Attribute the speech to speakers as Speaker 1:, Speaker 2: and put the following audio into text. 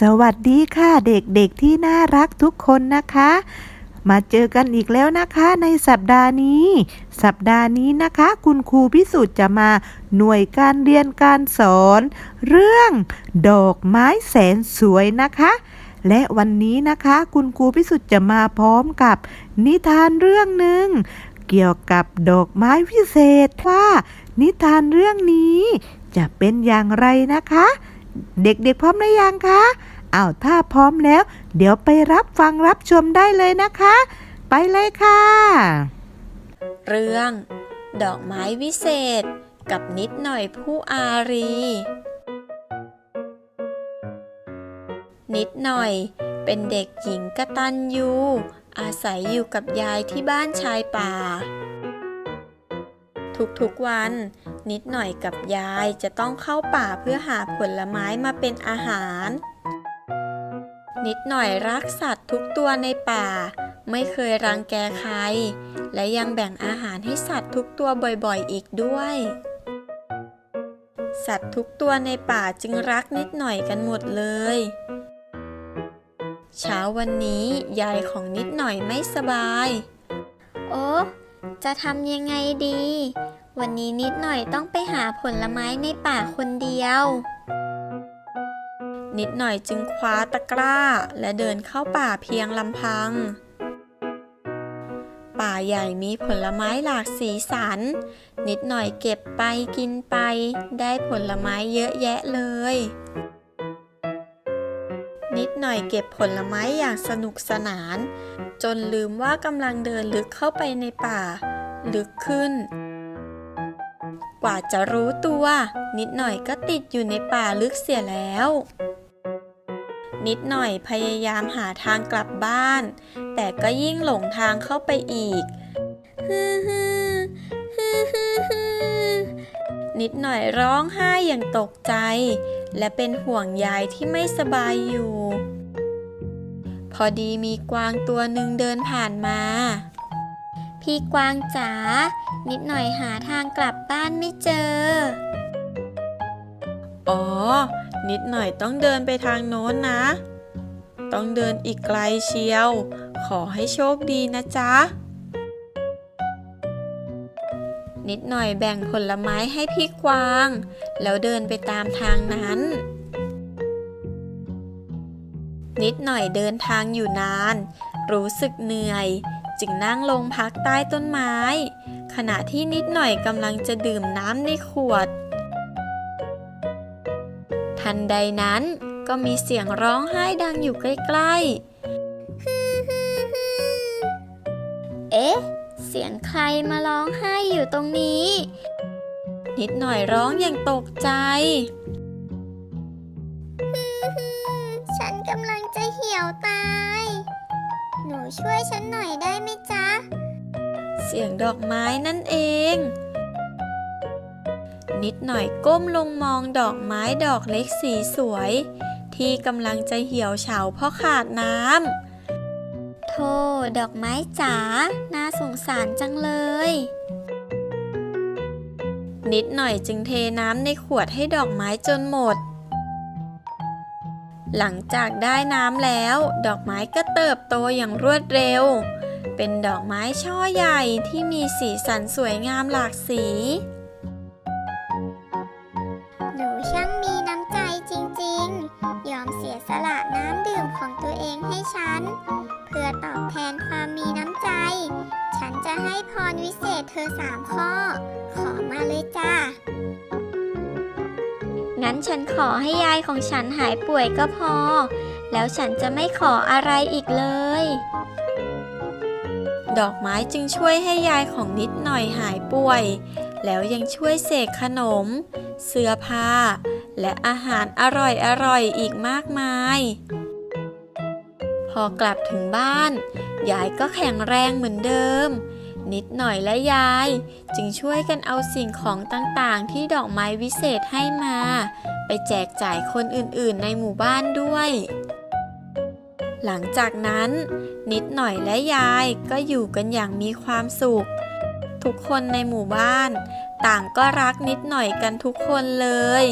Speaker 1: สวัสดีค่ะเด็กๆที่น่ารักทุกคนนะคะ มาเจอกันอีกแล้วนะคะในสัปดาห์นี้ สัปดาห์นี้นะคะ คุณครูพิสุทธิ์จะมาหน่วยการเรียนการสอน เรื่องดอกไม้แสนสวยนะคะ และวันนี้นะคะคุณครูพิสุทธิ์จะมาพร้อมกับนิทานเรื่องหนึ่งเกี่ยวกับดอกไม้พิเศษว่า นิทานเรื่องนี้จะเป็นอย่างไรนะคะ เด็กๆพร้อมหรือยังคะอ้าวถ้าพร้อมแล้ว เดี๋ยวไปรับฟังรับชมได้เลยนะคะ ไปเลยค่ะ
Speaker 2: เรื่อง ดอกไม้วิเศษ กับนิดหน่อยผู้อารี นิดหน่อยเป็นเด็กหญิงกระตันยูอาศัยอยู่กับยายที่บ้านชายป่า ทุกๆวัน นิดหน่อยกับยายจะต้องเข้าป่าเพื่อหาผลไม้มาเป็นอาหาร นิดหน่อยรักสัตว์ทุกตัวในป่า ไม่เคยรังแกใคร และยังแบ่งอาหารให้สัตว์ทุกตัวบ่อยๆอีกด้วย สัตว์ทุกตัวในป่าจึงรักนิดหน่อยกันหมดเลยเช้าวันนี้ยายของนิดหน่อยไม่สบาย
Speaker 3: โอ้ จะทำยังไงดี วันนี้นิดหน่อยต้องไปหาผลไม้ในป่าคนเดียว
Speaker 2: นิดหน่อยจึงคว้าตะกร้า และเดินเข้าป่าเพียงลำพัง ป่าใหญ่มีผลไม้หลากสีสัน นิดหน่อยเก็บไปกินไป ได้ผลไม้เยอะแยะเลย นิดหน่อยเก็บผลไม้อย่างสนุกสนาน จนลืมว่ากำลังเดินลึกเข้าไปในป่า ลึกขึ้น กว่าจะรู้ตัว นิดหน่อยก็ติดอยู่ในป่าลึกเสียแล้ว นิดหน่อยพยายามหาทางกลับบ้าน แต่ก็ยิ่งหลงทางเข้าไปอีก
Speaker 3: ฮือฮือฮือฮือฮือ
Speaker 2: นิดหน่อยร้องไห้อย่างตกใจ และเป็นห่วงยายที่ไม่สบายอยู่ พอดีมีกวางตัวหนึ่งเดินผ่านมา
Speaker 3: พี่กวางจ๋า นิดหน่อยหาทางกลับบ้านไม่เจอ
Speaker 2: อ๋อ นิดหน่อยต้องเดินไปทางโน้นนะ ต้องเดินอีกไกลเชียว ขอให้โชคดีนะจ๊ะ นิดหน่อยแบ่งผลไม้ให้พี่กวาง แล้วเดินไปตามทางนั้นนิดหน่อยเดินทางอยู่นาน รู้สึกเหนื่อย จึงนั่งลงพักใต้ต้นไม้ ขณะที่นิดหน่อยกำลังจะดื่มน้ำในขวด ทันใดนั้นก็มีเสียงร้องไห้ดังอยู่ใกล้
Speaker 3: เอ๊ะ เสียงใครมาร้องไห้อยู่ตรงนี้
Speaker 2: นิดหน่อยร้องอย่างตกใจ
Speaker 3: ฉันกำลังจะเหี่ยวตาย หนูช่วยฉันหน่อยได้ไหมจ๊ะ
Speaker 2: เสียงดอกไม้นั่นเอง นิดหน่อยก้มลงมองดอกไม้ดอกเล็กสีสวย ที่กำลังจะเหี่ยวเฉาเพราะขาดน้ำ
Speaker 3: โธ่ดอกไม้จ๋า น่าสงสารจังเลย
Speaker 2: นิดหน่อยจึงเทน้ำในขวดให้ดอกไม้จนหมด หลังจากได้น้ำแล้ว ดอกไม้ก็เติบโตอย่างรวดเร็ว เป็นดอกไม้ช่อใหญ่ที่มีสีสันสวยงามหลากสี
Speaker 3: หนูช่างมีน้ำใจจริงๆ ยอมเสียสละน้ำดื่มของตัวเองให้ฉัน เพื่อตอบแทนความมีน้ำใจ ฉันจะให้พรวิเศษเธอสามข้อ ขอมาเลยจ้า งั้นฉันขอให้ยายของฉันหายป่วยก็พอ แล้วฉันจะไม่ขออะไรอีกเลย
Speaker 2: ดอกไม้จึงช่วยให้ยายของนิดหน่อยหายป่วย แล้วยังช่วยเสกขนม เสื้อผ้า และอาหารอร่อยๆอีกมากมาย พอกลับถึงบ้าน ยายก็แข็งแรงเหมือนเดิม นิดหน่อยและยาย จึงช่วยกันเอาสิ่งของต่างๆ ที่ดอกไม้วิเศษให้มา ไปแจกจ่ายคนอื่นๆ ในหมู่บ้านด้วย หลังจากนั้น นิดหน่อยและยายก็อยู่กันอย่างมีความสุข ทุกคนในหมู่บ้าน ต่างก็รักนิดหน่อยกันทุกคนเลย